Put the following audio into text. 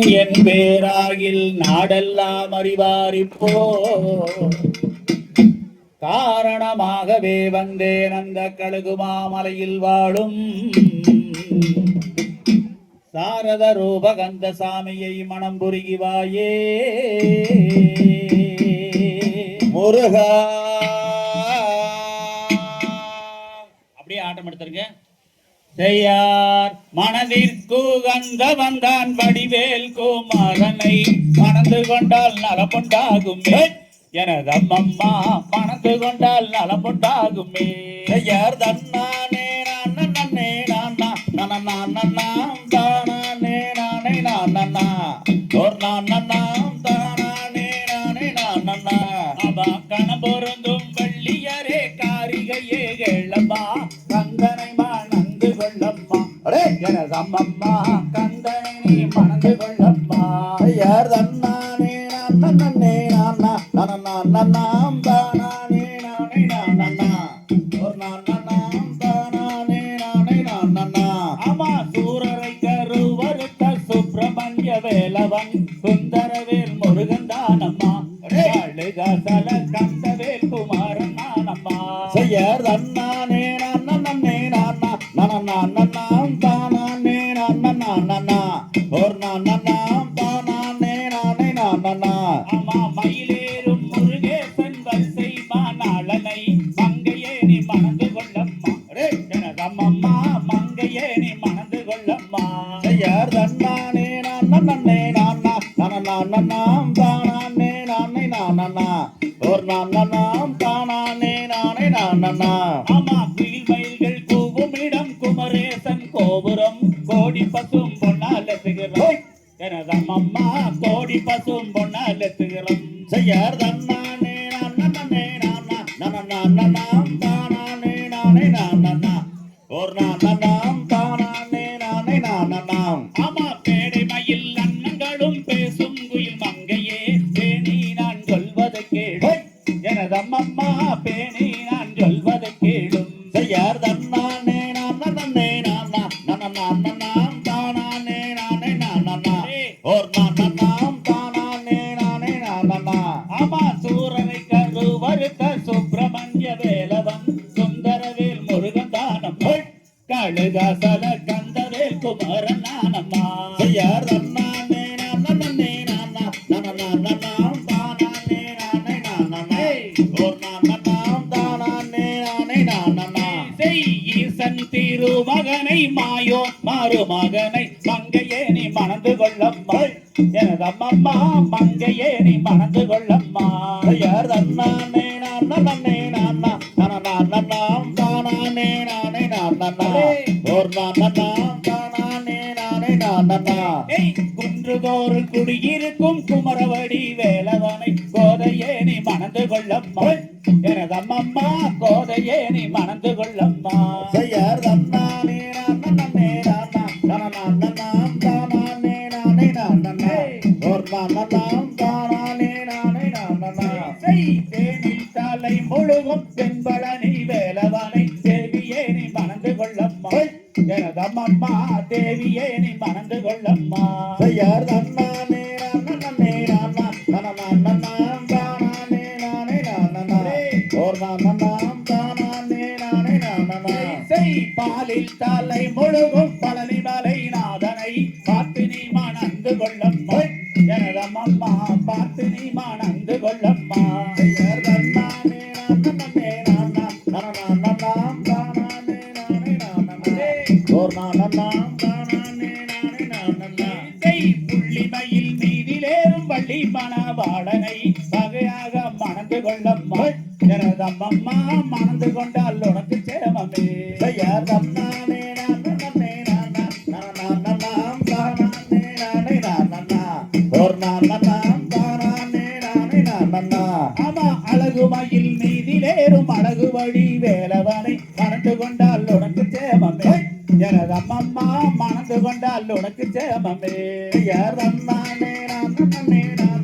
என் பேராகில் நாடெல்லாம் அறிவாரிப்போ. காரணமாகவே வந்தேன் அந்த கழுகு மாமலையில் வாழும். சாரத ரூபகந்த சாமியை மனம் புரிகிவாயே முருகா செய்யார். மனதிற்கு கந்த வந்தான் வடிவேல் குமாரனை. மணந்து கொண்டால் நலமுண்டாகுமே. எனது அம்மம்மா மணந்து கொண்டால் நலமுண்டாகுமே. செய்யார் தன்னானே அம்மம்மா கந்தனை நீ மணந்து கொள்ளம்மா யார் தன்னானே நான் நன்னே நான் நான் நான் நன்னாம் தானானே நானே நான் நன்னா. ஒரு நான் நன்னாம் தானானே நானே நான் நன்னா. ஆமா சூரரை கருவறுத்த சுப்பிரமணிய வேலவன் சுந்தரவேல் முருகன் தானம்மா. அழுகசல கந்தவேல் குமாரன் நானம்மா செய்யார் தன்னானே நான் நன்னே நான் நான் நான் மயிலேறும் முருகேசன் வரிசை மாநாளனை மங்கையே நீ மணந்து கொள்ளம்மா. அடே. எனது அம்மம்மா மங்கையே நீ மணந்து கொள்ளம்மா. செய்யார் தன்னானே நான் நன்னே நான் நான் நான் நன்னாம் அம்மா கோடி பசும் பொன்னால திகழம் செய்யார் தன்னானே நான் நன்னே நான் நான் நன்னாம் தானானே நானே நான் நன்னா. ஒரு நான் நன்னாம் நான் நன்னாம் தானானே நானே நான் நன்னா செய் ஈசன் திருமகனை மாயோ மருமகனை மங்கையே நீ மணந்து கொள்ளம்மா எனது அம்மம்மா மங்கையே நீ மணந்து கொள்ளம்மா யார் தன்னானே குன்றுதோறு குடியிருக்கும் குமரவடி வேலவனை கோதையே நீ மணந்து கொள்ளம்மா. எனது அம்மம்மா கோதையே நீ மணந்து கொள்ளம்மா செய்யார் தன்னானே நான் நன்னே நான் நன்னாம் தானானே நானே நான் நன்னா செய் பாலில் தலை முழுகும் பழனி மலை நாதனை பார்த்து நீ மணந்து கொள்ளம்மா. எனது அம்மம்மா பார்த்து நீ மணந்து கொள்ளம்மா. புள்ளிமையில் நீதிலேறும் வள்ளி மணவாளனை வகையாக மணந்து கொள்ளம்மா எனது மணந்து கொண்டால் உனக்கு சேமமே செய்யார் தன்னானே நான் அழகு வழி வேலவனை மணந்து கொண்டால் உனக்கு தேவமே எனது மணந்து கொண்டால் உனக்கு சேமமே. செய்யார் தன்னானே நான் நான்